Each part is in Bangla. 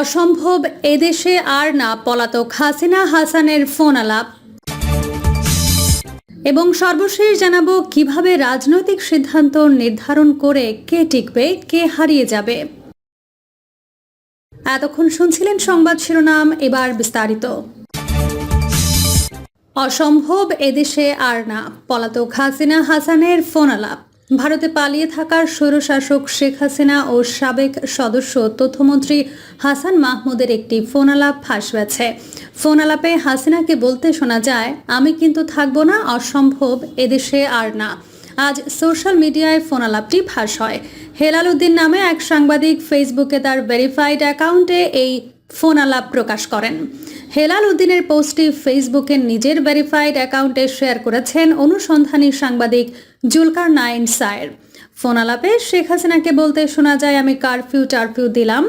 অসম্ভব এদেশে আর না, পলাতক হাসিনা হাসানের ফোন আলাপ এবং সর্বশেষ জানাব, কীভাবে রাজনৈতিক সিদ্ধান্ত নির্ধারণ করে কে টিকবে, কে হারিয়ে যাবে। এতক্ষণ শুনছিলেন সংবাদ শিরোনাম, এবার বিস্তারিত। অসম্ভব এদেশে আর না, পলাতক হাসিনা হাসানের ফোন আলাপ ভারতে পালিয়ে থাকার স্বৈরশাসক শেখ হাসিনা ও সাবেক সদস্য তথ্যমন্ত্রী হাসান মাহমুদের একটি ফোন আলাপ ফাঁস হয়েছে ফোন আলাপে হাসিনাকে বলতে শোনা যায়, আমি কিন্তু থাকব না, অসম্ভব, এদেশে আর না। আজ সোশ্যাল মিডিয়ায় ফোন আলাপটি ফাঁস হয়। হেলাল উদ্দিন নামে এক সাংবাদিক ফেসবুকে তার ভেরিফাইড অ্যাকাউন্টে এই ফোন আলাপ প্রকাশ করেন। হেলাল উদ্দিনের পোস্টটি ফেসবুকের নিজের ভেরিফাইড অ্যাকাউন্টে শেয়ার করেছেন অনুসন্ধানী সাংবাদিক জুলকার নাইন সায়ের ফোন আলাপে শেখ হাসিনাকে বলতে শোনা যায়, আমি কারফিউ টারফিউ দিলাম।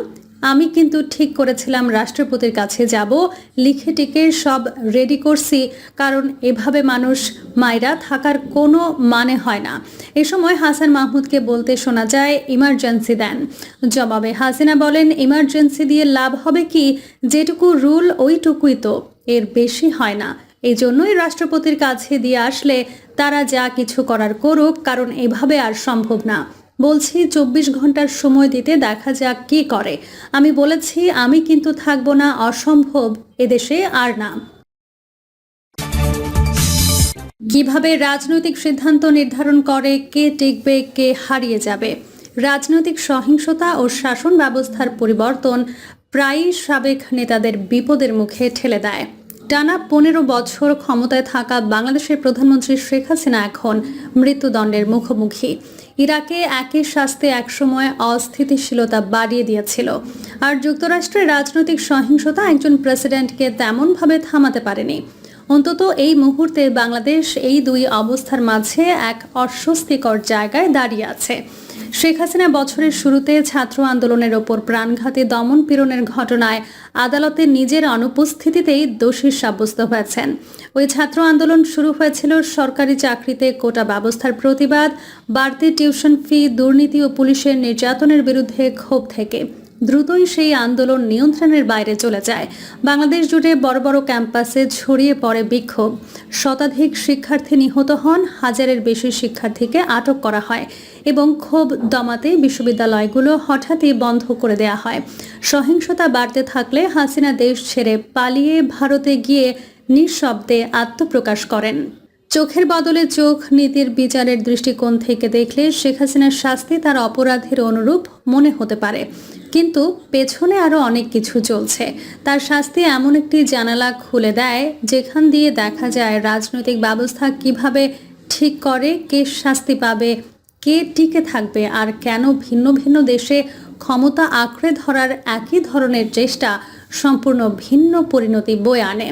আমি কিন্তু ঠিক করেছিলাম, রাষ্ট্রপতির কাছে যাব। লিখে টিকে সব রেডি করছি, কারণ এভাবে মানুষ মায়েরা থাকার কোনো মানে হয় না। এ সময় হাসান মাহমুদকে বলতে শোনা যায় ইমার্জেন্সি দেন। জবাবে হাসিনা বলেন ইমার্জেন্সি দিয়ে লাভ হবে কি? যেটুকু রুল ওইটুকুই তো। এর বেশি হয় না। এই জন্যই রাষ্ট্রপতির কাছে দিয়ে আসলে তারা যা কিছু করার করুক, কারণ এভাবে আর সম্ভব না। বলছি, চব্বিশ ঘণ্টার সময় দিতে দেখা যাক কি করে। আমি বলেছি, আমি কিন্তু থাকব না, অসম্ভব, এদেশে আর না। কীভাবে রাজনৈতিক সিদ্ধান্ত নির্ধারণ করে, কে টিকবে, কে হারিয়ে যাবে? রাজনৈতিক সহিংসতা ও শাসন ব্যবস্থার পরিবর্তন প্রায়ই সাবেক নেতাদের বিপদের মুখে ঠেলে দেয়। টানা পনেরো বছর ক্ষমতায় থাকা বাংলাদেশের প্রধানমন্ত্রী শেখ হাসিনা এখন মৃত্যুদণ্ডের মুখোমুখি। ইরাকে একই শাস্তি একসময় অস্থিতিশীলতা বাড়িয়ে দিয়েছিল। আর যুক্তরাষ্ট্রের রাজনৈতিক সহিংসতা একজন প্রেসিডেন্টকে তেমনভাবে থামাতে পারেনি। অন্তত এই মুহূর্তে বাংলাদেশ এই দুই অবস্থার মাঝে এক অস্বস্তিকর জায়গায় দাঁড়িয়ে আছে। শেখ হাসিনা বছরের শুরুতে ছাত্র আন্দোলনের ওপর প্রাণঘাতে দমন পীড়নের ঘটনায় আদালতে নিজের অনুপস্থিতিতেই দোষী সাব্যস্ত হয়েছেন। ওই ছাত্র আন্দোলন শুরু হয়েছিল সরকারি চাকরিতে কোটা ব্যবস্থার প্রতিবাদ, বাড়তি টিউশন ফি, দুর্নীতি ও পুলিশের নির্যাতনের বিরুদ্ধে ক্ষোভ থেকে। দ্রুতই সেই আন্দোলন নিয়ন্ত্রণের বাইরে চলে যায়। বাংলাদেশ জুড়ে বড় বড় ক্যাম্পাসে ছড়িয়ে পড়ে বিক্ষোভ। শতাধিক শিক্ষার্থী নিহত হন, হাজারের বেশি শিক্ষার্থীকে আটক করা হয় এবং ক্ষোভ দমাতে বিশ্ববিদ্যালয়গুলো হঠাৎই বন্ধ করে দেয়া হয়। সহিংসতা বাড়তে থাকলে হাসিনা দেশ ছেড়ে পালিয়ে ভারতে গিয়ে নিঃশব্দে আত্মপ্রকাশ করেন। চোখের বদলে চোখ, নীতির বিচারের দৃষ্টিকোণ থেকে দেখলে শেখ হাসিনার শাস্তি তার অপরাধের অনুরূপ মনে হতে পারে। কিন্তু পেছনে আরও অনেক কিছু চলছে। তার শাস্তি এমন একটি জানালা খুলে দেয়, যেখান দিয়ে দেখা যায় রাজনৈতিক ব্যবস্থা কীভাবে ঠিক করে, কে শাস্তি পাবে, কে টিকে থাকবে, আর কেন ভিন্ন ভিন্ন দেশে ক্ষমতা আঁকড়ে ধরার একই ধরনের চেষ্টা সম্পূর্ণ ভিন্ন পরিণতি বয়ে আনে।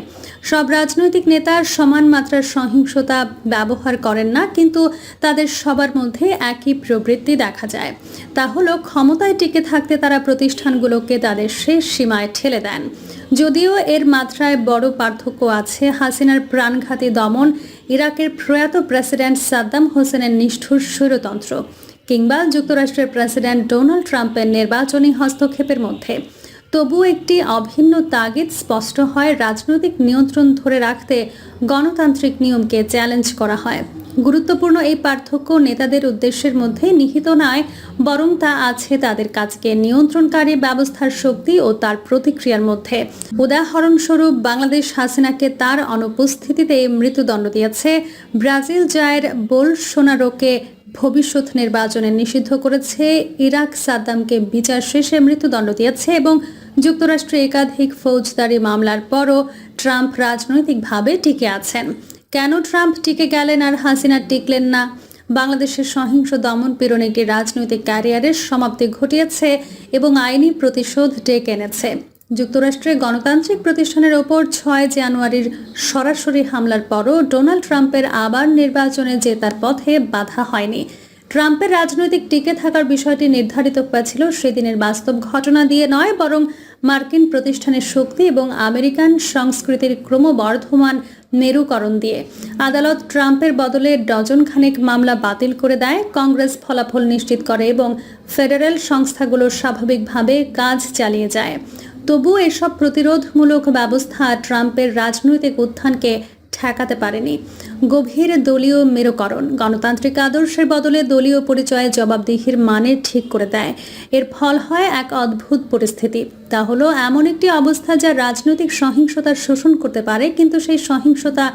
সব রাজনৈতিক নেতার সমান মাত্রার সহিংসতা ব্যবহার করেন না, কিন্তু তাদের সবার মধ্যে একই প্রবৃত্তি দেখা যায়। তা হলো, ক্ষমতায় টিকে থাকতে তারা প্রতিষ্ঠানগুলোকে তাদের শেষ সীমায় ঠেলে দেন। যদিও এর মাত্রায় বড় পার্থক্য আছে হাসিনার প্রাণঘাতী দমন, ইরাকের প্রয়াত প্রেসিডেন্ট সাদ্দাম হোসেনের নিষ্ঠুর স্বৈরতন্ত্র, কিংবা যুক্তরাষ্ট্রের প্রেসিডেন্ট ডোনাল্ড ট্রাম্পের নির্বাচনী হস্তক্ষেপের মধ্যে। তবু একটি অভিন্ন তাগিদ স্পষ্ট হয় রাজনৈতিক নিয়ন্ত্রণ ধরে রাখতে গণতান্ত্রিক নিয়মকে চ্যালেঞ্জ করা হয়। গুরুত্বপূর্ণ এই পার্থক্য নেতাদের উদ্দেশ্যের মধ্যে নিহিত নয়, বরং তা আছে তাদের কাজকে নিয়ন্ত্রণকারী ব্যবস্থার শক্তি ও তার প্রতিক্রিয়ার মধ্যে। উদাহরণস্বরূপ, বাংলাদেশ হাসিনাকে তার অনুপস্থিতিতে মৃত্যুদণ্ড দিয়েছে। ব্রাজিল জয়ের বোলসোনারোকে ভবিষ্যৎ নির্বাচনে নিষিদ্ধ করেছে। ইরাক সাদ্দামকে বিচার শেষে মৃত্যুদণ্ড দিয়েছে এবং যুক্তরাষ্ট্রে একাধিক ফৌজদারি মামলার পরও ট্রাম্প রাজনৈতিকভাবে টিকে আছেন। কেন ট্রাম্প টিকে গেলেন আর হাসিনা টিকলেন না? বাংলাদেশের সহিংস দমন পীড়ন একটি রাজনৈতিক ক্যারিয়ারের সমাপ্তি ঘটিয়েছে এবং আইনি প্রতিশোধ ডেকে এনেছে। যুক্তরাষ্ট্রে গণতান্ত্রিক প্রতিষ্ঠানের ওপর ছয় জানুয়ারির সরাসরি হামলার পরও ডোনাল্ড ট্রাম্পের আবার নির্বাচনে জেতার পথে বাধা হয়নি। ট্রাম্পের রাজনৈতিক টিকে থাকার বিষয়টি নির্ধারিত হয়েছিল সেদিনের বাস্তব ঘটনা দিয়ে নয়, বরং মার্কিন প্রতিষ্ঠানের শক্তি এবং আমেরিকান সংস্কৃতির ক্রমবর্ধমান মেরুকরণ দিয়ে। আদালত ট্রাম্পের বদলে ডজন খানেক মামলা বাতিল করে দেয়। কংগ্রেস ফলাফল নিশ্চিত করে এবং ফেডারেল সংস্থাগুলো স্বাভাবিকভাবে কাজ চালিয়ে যায়। তবু এসব প্রতিরোধমূলক ব্যবস্থা ট্রাম্পের রাজনৈতিক উত্থানকে ঠেকাতে পারেনি। গভীর দলীয় মেরুকরণ। গণতান্ত্রিক আদর্শের বদলে দলীয় পরিচয়ে জবাবদিহির মানে ঠিক করে দেয়। এর ফল হয় এক অদ্ভুত পরিস্থিতি। তা হলো এমন একটি অবস্থা যা রাজনৈতিক সহিংসতার শোষণ করতে পারে, কিন্তু সেই সহিংসতা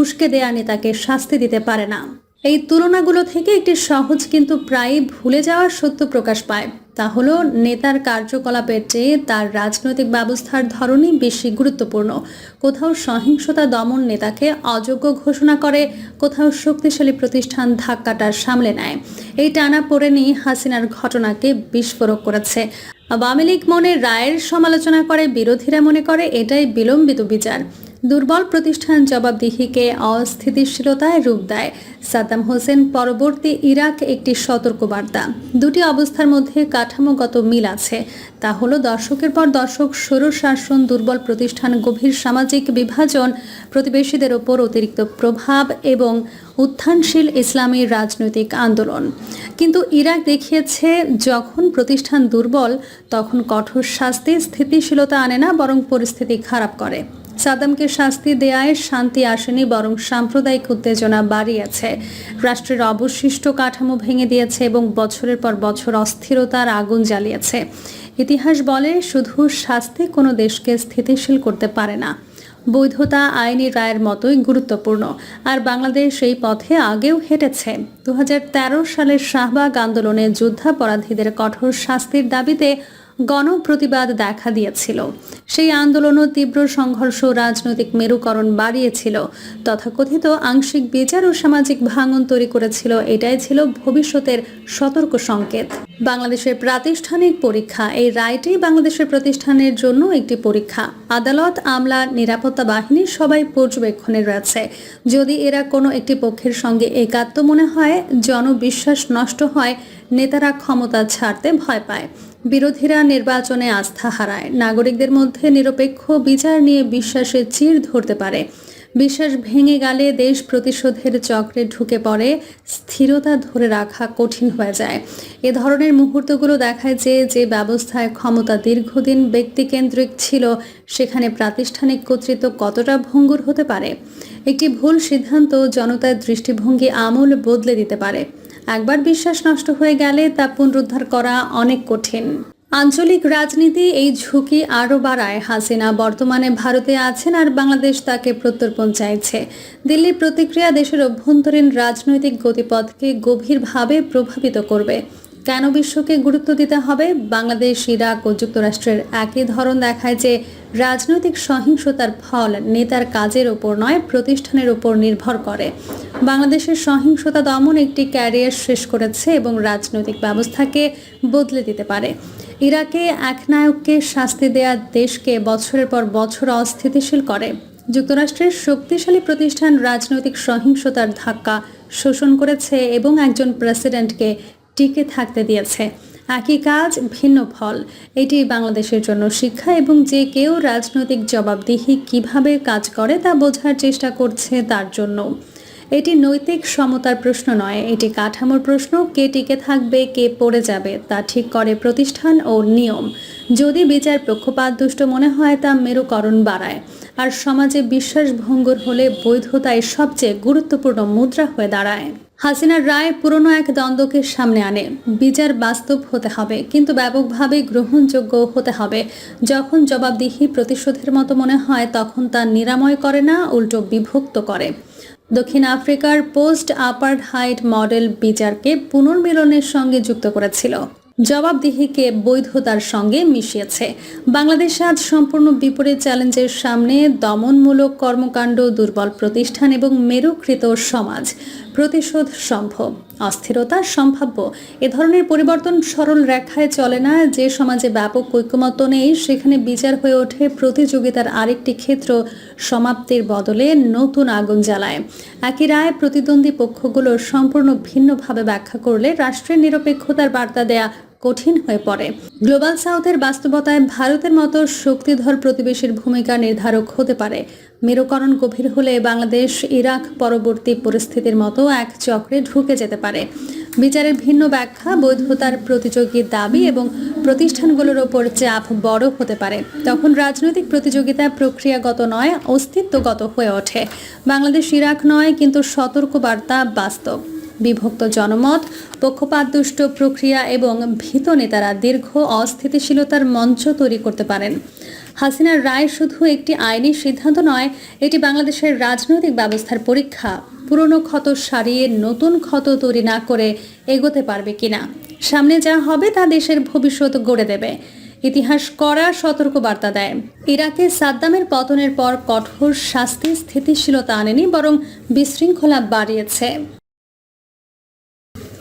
উস্কে দেয়া নেতাকে শাস্তি দিতে পারে না। এই তুলনাগুলো থেকে একটি সহজ কিন্তু প্রায় ভুলে যাওয়ার সত্য প্রকাশ পায়। তা হলো, নেতার কার্যকলাপের চেয়ে তার রাজনৈতিক ব্যবস্থার ধরনই বেশি গুরুত্বপূর্ণ। কোথাও সহিংসতা দমন নেতাকে অযোগ্য ঘোষণা করে, কোথাও শক্তিশালী প্রতিষ্ঠান ধাক্কাটা সামলে নেয়। এই টানা পড়ে নিয়ে হাসিনার ঘটনাকে বিস্ফোরক করেছে। আওয়ামী লীগ মনে রায়ের সমালোচনা করে, বিরোধীরা মনে করে, এটাই বিলম্বিত বিচার। দুর্বল প্রতিষ্ঠান জবাবদিহিকে অস্থিতিশীলতায় রূপ দেয়। সাদ্দাম হোসেন, পরবর্তী ইরাক একটি সতর্কবার্তা। দুটি অবস্থার মধ্যে কাঠামোগত মিল আছে। তা হলো দশকের পর দর্শক দশক শাসন দুর্বল প্রতিষ্ঠান, গভীর সামাজিক বিভাজন, প্রতিবেশীদের ওপর অতিরিক্ত প্রভাব এবং উত্থানশীল ইসলামী রাজনৈতিক আন্দোলন। কিন্তু ইরাক দেখিয়েছে, যখন প্রতিষ্ঠান দুর্বল, তখন কঠোর শাস্তি স্থিতিশীলতা আনে না, বরং পরিস্থিতি খারাপ করে। সাদ্দামকে শাস্তি দেয়ায় শান্তি আসেনি, বরং সাম্প্রদায়িক উত্তেজনা বাড়িয়েছে। রাষ্ট্রের অবশিষ্ট কাঠামো ভেঙে দিয়েছে এবং বছরের পর বছর অস্থিরতার আগুন জ্বালিয়েছে। ইতিহাস বলে, শুধু শাস্তি কোনো দেশকে স্থিতিশীল করতে পারে না। বৈধতা আইনি রায়ের মতোই গুরুত্বপূর্ণ। আর বাংলাদেশ এই পথে আগেও হেঁটেছে। দু সালের শাহবাগ আন্দোলনে যুদ্ধাপরাধীদের কঠোর শাস্তির দাবিতে গণপ্রতিবাদ দেখা দিয়েছিল। সেই আন্দোলনও তীব্র সংঘর্ষ, রাজনৈতিক মেরুকরণ বাড়িয়েছিল। তথাকথিত আংশিক বিচার ও সামাজিক ভাঙন তৈরি করেছিল। এটাই ছিল ভবিষ্যতের সতর্ক সংকেত। বাংলাদেশের প্রাতিষ্ঠানিক পরীক্ষা, এই রায়টি বাংলাদেশের প্রতিষ্ঠানের জন্য একটি পরীক্ষা। আদালত, আমলা, নিরাপত্তা বাহিনী সবাই পর্যবেক্ষণে রয়েছে। যদি এরা কোনো একটি পক্ষের সঙ্গে একাত্ম মনে হয়, জনবিশ্বাস নষ্ট হয়, নেতারা ক্ষমতা ছাড়তে ভয় পায়। বিরোধীরা নির্বাচনে আস্থা হারায়। নাগরিকদের মধ্যে নিরপেক্ষ বিচার নিয়ে বিশ্বাসে চির ধরতে পারে। বিশ্বাস ভেঙে গেলে দেশ প্রতিশোধের চক্রে ঢুকে পড়ে, স্থিরতা ধরে রাখা কঠিন হয়ে যায়। এ ধরনের মুহূর্তগুলো দেখায় যে যে ব্যবস্থায় ক্ষমতা দীর্ঘদিন ব্যক্তিকেন্দ্রিক ছিল, সেখানে প্রাতিষ্ঠানিক কর্তৃত্ব কতটা ভঙ্গুর হতে পারে? একটি ভুল সিদ্ধান্ত জনতার দৃষ্টিভঙ্গি আমূল বদলে দিতে পারে। একবার বিশ্বাস নষ্ট হয়ে গেলে তা পুনরুদ্ধার করা অনেক কঠিন। আঞ্চলিক রাজনীতি এই ঝুঁকি আরও বাড়ায়। হাসিনা বর্তমানে ভারতে আছেন আর বাংলাদেশ তাকে প্রত্যর্পণ চাইছে। দিল্লির প্রতিক্রিয়া দেশের অভ্যন্তরীণ রাজনৈতিক গতিপথকে গভীরভাবে প্রভাবিত করবে। কেন বিশ্বকে গুরুত্ব দিতে হবে? বাংলাদেশ, ইরাক ও যুক্তরাষ্ট্রের একই ধরন দেখায় যে রাজনৈতিক সহিংসতার ফল নেতার কাজের ওপর নয়, প্রতিষ্ঠানের ওপর নির্ভর করে। বাংলাদেশের সহিংসতা দমন একটি ক্যারিয়ার শেষ করেছে এবং রাজনৈতিক ব্যবস্থাকে বদলে দিতে পারে। ইরাকে এক নায়ককে শাস্তি দেয়া দেশকে বছরের পর বছর অস্থিতিশীল করে। যুক্তরাষ্ট্রের শক্তিশালী প্রতিষ্ঠান রাজনৈতিক সহিংসতার ধাক্কা শোষণ করেছে এবং একজন প্রেসিডেন্টকে টিকে থাকতে দিয়েছে। একই কাজ, ভিন্ন ফল। এটি বাংলাদেশের জন্য শিক্ষা এবং যে কেউ রাজনৈতিক জবাবদিহি কীভাবে কাজ করে তা বোঝার চেষ্টা করছে তার জন্য। এটি নৈতিক সমতার প্রশ্ন নয়, এটি কাঠামোর প্রশ্ন, কে টিকে থাকবে, কে পড়ে যাবে, তা ঠিক করে প্রতিষ্ঠান ও নিয়ম। যদি বিচার পক্ষপাত দুষ্ট মনে হয়, তা মেরুকরণ বাড়ায়। আর সমাজে বিশ্বাস ভঙ্গুর হলে বৈধতায় সবচেয়ে গুরুত্বপূর্ণ মুদ্রা হয়ে দাঁড়ায়। হাসিনার রায় পুরনো এক দ্বন্দ্বকে সামনে আনে। বিচার বাস্তব হতে হবে, কিন্তু ব্যাপকভাবে গ্রহণযোগ্য হতে হবে। যখন জবাবদিহি প্রতিশোধের মতো মনে হয়, তখন তা নিরাময় করে না, উল্টো বিভক্ত করে। দক্ষিণ আফ্রিকার পোস্ট আপার হাইট মডেল বিচারকে পুনর্মিলনের সঙ্গে যুক্ত করেছিল। জবাবদিহিকে বৈধতার সঙ্গে মিশিয়েছে। বাংলাদেশ আজ সম্পূর্ণ বিপরীত চ্যালেঞ্জের সামনে দমনমূলক কর্মকাণ্ড, দুর্বল প্রতিষ্ঠান এবং মেরুকৃত সমাজ। প্রতিশোধ সম্ভব। অস্থিরতা সম্ভাব্য। এ ধরনের পরিবর্তন সরল রেখায় চলে না। যে সমাজে ব্যাপক ঐক্যমত নেই, সেখানে বিচার হয়ে ওঠে প্রতিযোগিতার আরেকটি ক্ষেত্র সমাপ্তির বদলে নতুন আগুন জ্বালায়। একই রায় প্রতিদ্বন্দ্বী পক্ষগুলো সম্পূর্ণ ভিন্নভাবে ব্যাখ্যা করলে রাষ্ট্রের নিরপেক্ষতার বার্তা দেয়া কঠিন হয়ে পড়ে। গ্লোবাল সাউথের বাস্তবতায় ভারতের মতো শক্তিধর প্রতিবেশীর ভূমিকা নির্ধারক হতে পারে। মেরুকরণ গভীর হলে বাংলাদেশ, ইরাক পরবর্তী পরিস্থিতির মতো এক চক্রে ঢুকে যেতে পারে। বিচারের ভিন্ন ব্যাখ্যা, বৈধতার প্রতিযোগী দাবি এবং প্রতিষ্ঠানগুলোর ওপর চাপ বড় হতে পারে। তখন রাজনৈতিক প্রতিযোগিতা প্রক্রিয়াগত নয়, অস্তিত্বগত হয়ে ওঠে। বাংলাদেশ ইরাক নয়, কিন্তু সতর্কবার্তা বাস্তব। বিভক্ত জনমত পক্ষপাতদুষ্ট প্রক্রিয়া এবং ভীত নেতারা দীর্ঘ অস্থিতিশীলতার মঞ্চ তৈরি করতে পারেন। হাসিনার রায় শুধু একটি আইনি সিদ্ধান্ত নয়, এটি বাংলাদেশের রাজনৈতিক ব্যবস্থার পরীক্ষা। পুরনো ক্ষত সারিয়ে নতুন ক্ষত তৈরি না করে এগোতে পারবে কিনা? সামনে যা হবে তা দেশের ভবিষ্যৎ গড়ে দেবে। ইতিহাস কড়া সতর্কবার্তা দেয়। ইরাকে সাদ্দামের পতনের পর কঠোর শাস্তি স্থিতিশীলতা আনেনি, বরং বিশৃঙ্খলা বাড়িয়েছে।